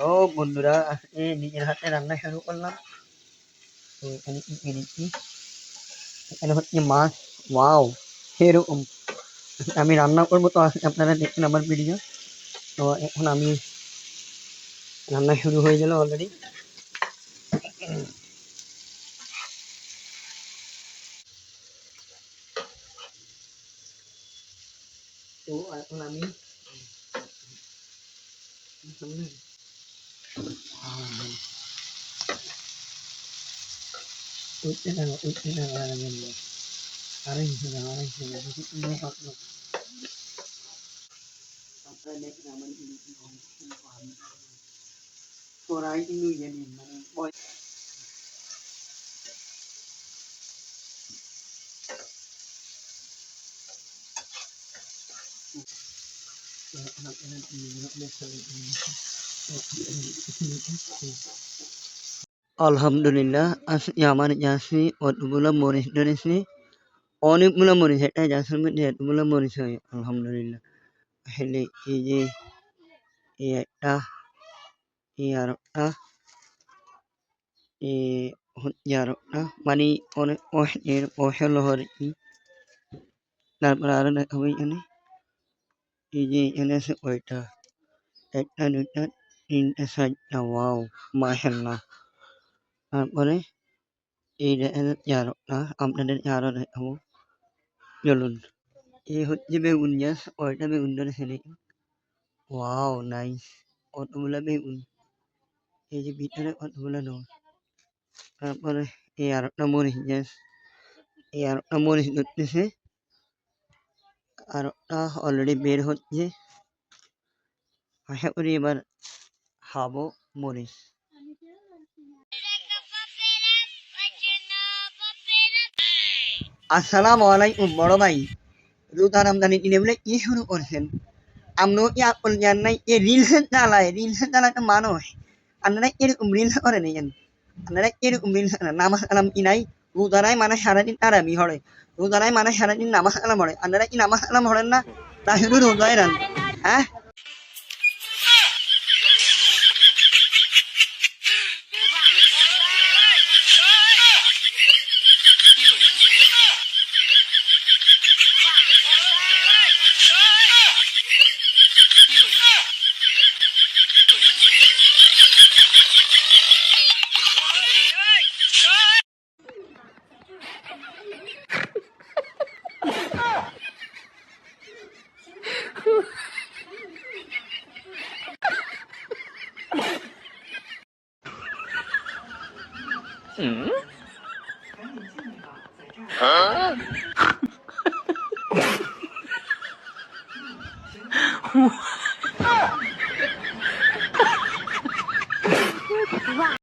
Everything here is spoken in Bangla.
ও বন্ধুরা আজকে নিজের হাতে রান্না শুরু করলাম তো এখানে কি এনেছি এখানে হচ্ছে মাছ ওয়াও এরকম আমি রান্না করবো তো আজকে আপনারা দেখছেন আমার ভিডিও তো এখন আমি রান্না শুরু হয়ে গেল অলরেডি তো এখন আমি Wait na lang, wait na lang lalagyan mo. Arrange na lang, arrange na lang. Kasi ino ka na. Pagkanek naman hindi ko kami. So, right in yun yan yun. Boy. Anak-anak, anak-anak, anak-anak, আলহামদুলিল্লাহ আমার জাসি অতগুলো মরিচ ধরেছি অনেকগুলো মরিচ একটা জাসের মধ্যে এতগুলো মরিচ হয় আলহামদুলিল্লাহ হেলে এই যে এই একটা এই আর একটা এই আর একটা মানে অনেক এর অসলহর কি তারপরে আরও দেখাবো এখানে এই যে এখানে আছে কয়টা একটা দুইটা তিনটা চারটা ওয়াও মাশাল্লাহ তারপরে এই দেখেন আরোটা আপনাদের আরো দেখাবো চলুন এই হচ্ছে বেগুন গাছ কয়টা বেগুন ধরেছে দেখুন ওয়াও নাইস কতগুলা বেগুন এই যে ভিতরে কতগুলা ডোর তারপরে এই আরেকটা মরিচ গাছ এই আরেকটা মরিচ ধরতেছে আরেকটা অলরেডি বের হচ্ছে আশা করি এবার খাব মরিচ। আসসালামু আলাইকুম বড় ভাই। রোজা রমজানের কিনে বলে কি শুরু করছেন? জান নাই? এ রিলসের চালায় রিলসের চালায় তো মানুষ। আপনারা এরকম রিলস করে নেন। আপনারা এরকম রিলস নামাজ কালাম কি নাই? রোজারাই মানে সারাদিন তারাবি হরে রোজারাই মানে সারাদিন নামাজ কালাম হরে আপনারা কি নামাজ কালাম হরেন না? তা শুধু রোজায় রান। হ্যাঁ? 嗯。啊。哈哈哈哈哈。哇。